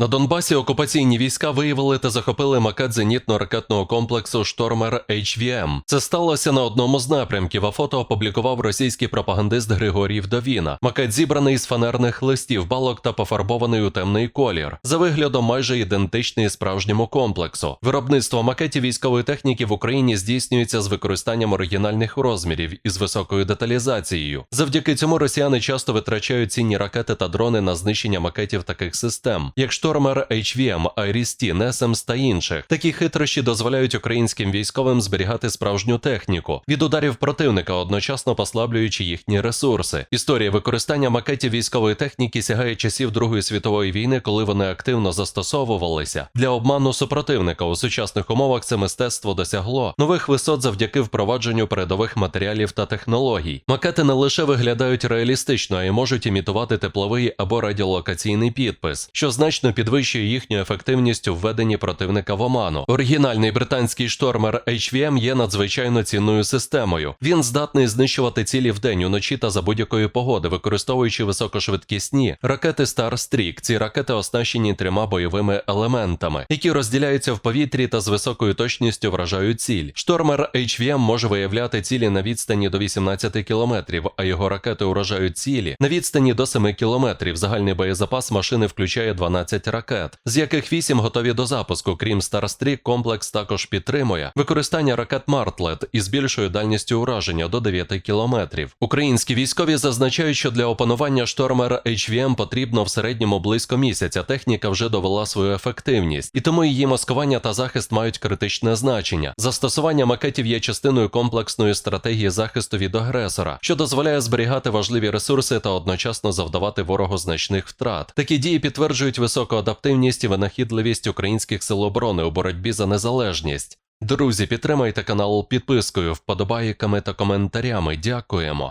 На Донбасі окупаційні війська виявили та захопили макет зенітно-ракетного комплексу Штормер HVM. Це сталося на одному з напрямків, а фото опублікував російський пропагандист Григорій Вдовіна. Макет зібраний з фанерних листів, балок та пофарбований у темний колір. За виглядом майже ідентичний справжньому комплексу. Виробництво макетів військової техніки в Україні здійснюється з використанням оригінальних розмірів і з високою деталізацією. Завдяки цьому росіяни часто витрачають цінні ракети та дрони на знищення макетів таких систем, як Штормер HVM, Iris-T, NESEMS та інших. Такі хитрощі дозволяють українським військовим зберігати справжню техніку від ударів противника, одночасно послаблюючи їхні ресурси. Історія використання макетів військової техніки сягає часів Другої світової війни, коли вони активно застосовувалися для обману супротивника. У сучасних умовах це мистецтво досягло нових висот завдяки впровадженню передових матеріалів та технологій. Макети не лише виглядають реалістично, а й можуть імітувати тепловий або радіолокаційний підпис, що значно підвищує їхню ефективність у введенні противника в оману. Оригінальний британський штормер HVM є надзвичайно цінною системою. Він здатний знищувати цілі вдень, уночі та за будь-якої погоди, використовуючи високошвидкісні ракети Starstreak. Ці ракети оснащені трьома бойовими елементами, які розділяються в повітрі та з високою точністю вражають ціль. Штормер HVM може виявляти цілі на відстані до 18 кілометрів, а його ракети уражають цілі на відстані до 7 кілометрів. Загальний боєзапас машини включає 12 ракет, з яких 8 готові до запуску. Крім Starstreak, комплекс також підтримує використання ракет Martlet із більшою дальністю ураження до 9 кілометрів. Українські військові зазначають, що для опанування штормера HVM потрібно в середньому близько місяця. Техніка вже довела свою ефективність, і тому її маскування та захист мають критичне значення. Застосування макетів є частиною комплексної стратегії захисту від агресора, що дозволяє зберігати важливі ресурси та одночасно завдавати ворогу значних втрат. Такі дії підтверджують високу адаптивність і винахідливість українських сил оборони у боротьбі за незалежність. Друзі, підтримайте канал підпискою, вподобайками та коментарями. Дякуємо.